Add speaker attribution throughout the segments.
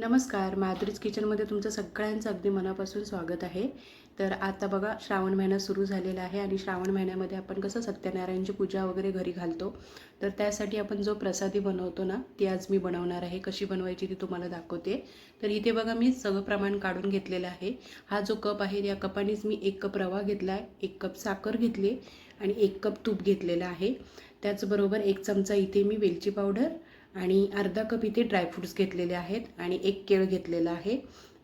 Speaker 1: नमस्कार माधुरीज किचनमध्ये तुमचं सगळ्यांचं अगदी मनापासून स्वागत आहे. तर आता बघा श्रावण महिना सुरू झालेला आहे आणि श्रावण महिन्यामध्ये आपण कसं सत्यनारायणची पूजा वगैरे घरी घालतो तर त्यासाठी आपण जो प्रसादी बनवतो ना ती आज मी बनवणार आहे. कशी बनवायची ती तुम्हाला दाखवते. तर इथे बघा मी सगळं प्रमाण काढून घेतलेलं आहे. हा जो कप आहे या कपानेच मी एक कप रवा घेतला आहे एक कप साखर घेतली आणि एक कप तूप घेतलेलं आहे. त्याचबरोबर एक चमचा इथे मी वेलची पावडर आणि अर्धा कप इथे ड्रायफ्रूट्स घेतलेले आहेत आणि एक केळ घेतलेला आहे.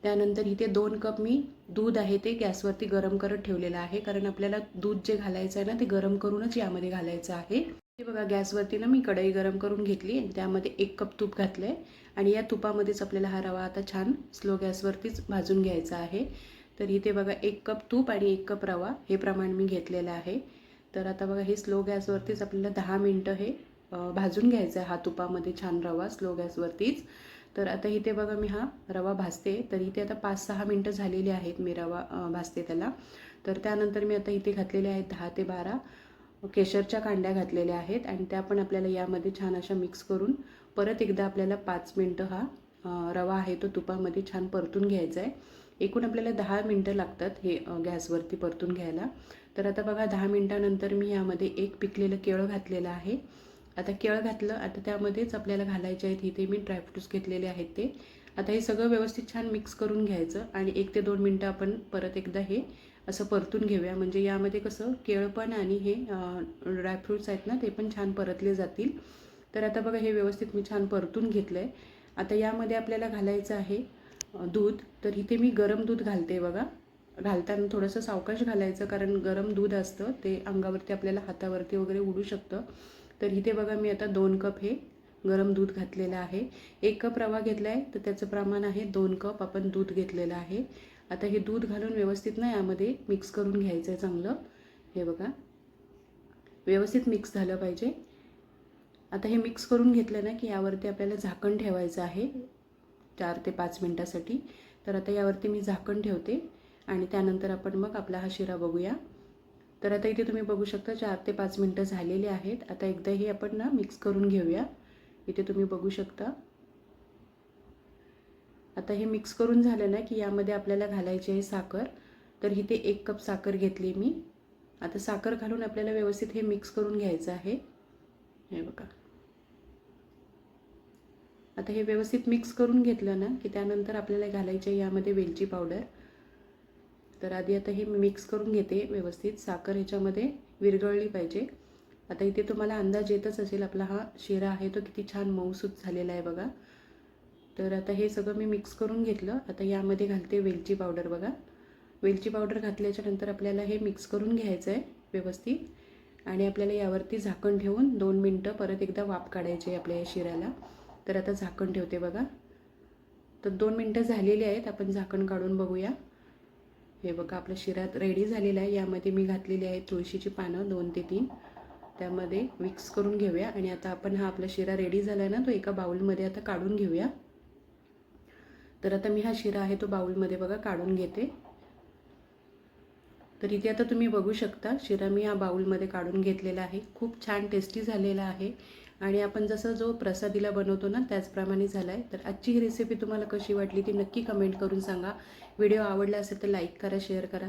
Speaker 1: त्यानंतर इथे दोन कप मी दूध आहे ते गॅसवरती गरम करत ठेवलेलं आहे. कारण आपल्याला दूध जे घालायचं आहे ना ते गरम करूनच यामध्ये घालायचं आहे. हे बघा गॅसवरती ना मी कढई गरम करून घेतली आणि त्यामध्ये एक कप तूप घातलं आहे आणि या तुपामध्येच आपल्याला हा रवा आता छान स्लो गॅसवरतीच भाजून घ्यायचा आहे. तर इथे बघा एक कप तूप आणि एक कप रवा हे प्रमाण मी घेतलेलं आहे. तर आता बघा हे स्लो गॅसवरतीच आपल्याला दहा मिनटं हे भाजून घ्यायचा आहे हा तुपामध्ये छान रवा स्लो गॅसवरतीच तर आता इथे बघा मी हा रवा भाजते. तर इथे आता पाच सहा मिनटं झालेली आहेत मी रवा भाजते त्याला. तर त्यानंतर मी आता इथे घातलेले आहेत दहा ते बारा केशरच्या कांड्या घातलेल्या आहेत आणि त्या पण आपल्याला यामध्ये छान अशा मिक्स करून परत एकदा आपल्याला पाच मिनटं हा रवा आहे तो तुपामध्ये छान परतून घ्यायचा आहे. एकूण आपल्याला दहा मिनटं लागतात हे गॅसवरती परतून घ्यायला. तर आता बघा दहा मिनटानंतर मी यामध्ये एक पिकलेलं केळं घातलेलं आहे. आता केळं घातलं आता त्यामध्येच आपल्याला घालायचे आहेत. इथे मी ड्रायफ्रूट्स घेतलेले आहेत ते. आता हे सगळं व्यवस्थित छान मिक्स करून घ्यायचं आणि एक ते दोन मिनटं आपण परत एकदा हे असं परतून घेऊया. म्हणजे यामध्ये कसं केळं पण आणि हे ड्रायफ्रूट्स आहेत ना ते पण छान परतले जातील. तर आता बघा हे व्यवस्थित मी छान परतून घेतलं आहे आता यामध्ये आपल्याला घालायचं आहे दूध. तर इथे मी गरम दूध घालते बघा. घालताना थोडंसं सावकाश घालायचं कारण गरम दूध असतं ते अंगावरती आपल्याला हातावरती वगैरे उडू शकतं. तर इथे बघा मी आता दोन कप हे गरम दूध घातलेलं आहे. एक कप रवा घेतला आहे तर त्याचं प्रमाण आहे दोन कप. आपण दूध घेतलेलं आहे. आता हे दूध घालून व्यवस्थित ना यामध्ये मिक्स करून घ्यायचं आहे चांगलं. हे बघा. व्यवस्थित मिक्स झालं पाहिजे. आता हे मिक्स करून घेतलं ना की यावरती आपल्याला झाकण ठेवायचं आहे. चार ते पाच मिनटासाठी. तर आता यावरती मी झाकण ठेवते. आणि त्यानंतर आपण मग आपला हा शिरा बघूया. तर आता इथे तुम्ही बघू शकता चार ते पाच मिनटं झालेली आहेत. आता एकदा हे आपण ना मिक्स करून घेऊया. इथे तुम्ही बघू शकता. आता हे मिक्स करून झालं ना की यामध्ये आपल्याला घालायची आहे साखर. तर इथे एक कप साखर घेतली मी. आता साखर घालून आपल्याला व्यवस्थित हे मिक्स करून घ्यायचं आहे. हे बघा. आता हे व्यवस्थित मिक्स करून घेतलं ना की त्यानंतर आपल्याला घालायचे आहे यामध्ये वेलची पावडर. तर आधी आता हे मिक्स करून घेते व्यवस्थित. साखर ह्याच्यामध्ये विरघळली पाहिजे. आता इथे तुम्हाला अंदाज येतच असेल आपला हा शिरा आहे तो किती छान मऊसूत झालेला आहे बघा. तर आता हे सगळं मी मिक्स करून घेतलं. आता यामध्ये घालते वेलची पावडर बघा. वेलची पावडर घातल्याच्या नंतर आपल्याला हे मिक्स करून घ्यायचं आहे व्यवस्थित. आणि आपल्याला यावरती झाकण ठेवून दोन मिनटं परत एकदा वाफ काढायची आहे आपल्या या शिऱ्याला. तर आता झाकण ठेवते बघा. तर दोन मिनटं झालेली आहेत. आपण झाकण काढून बघूया. हे बघा आपलं शिरात रेडी झालेलं आहे. यामध्ये मी घातलेली आहे तुळशीची पानं दोन ते तीन. त्यामध्ये मिक्स करून घेऊया. आणि आता आपण हा आपला शिरा रेडी झाला आहे ना तो एका बाउलमध्ये आता काढून घेऊया. तर आता मी हा शिरा आहे तो बाउलमध्ये बघा काढून घेते. तर इथे आता तुम्ही बघू शकता शिरा मी हा बाउलमध्ये काढून घेतलेला आहे. खूप छान टेस्टी झालेला आहे. आणि आपण जसं जो प्रसादीला बनवतो ना त्याचप्रमाणे झाला आहे तर आजची ही रेसिपी तुम्हाला कशी वाटली ती नक्की कमेंट करून सांगा. व्हिडिओ आवडला असेल तर लाईक करा शेअर करा.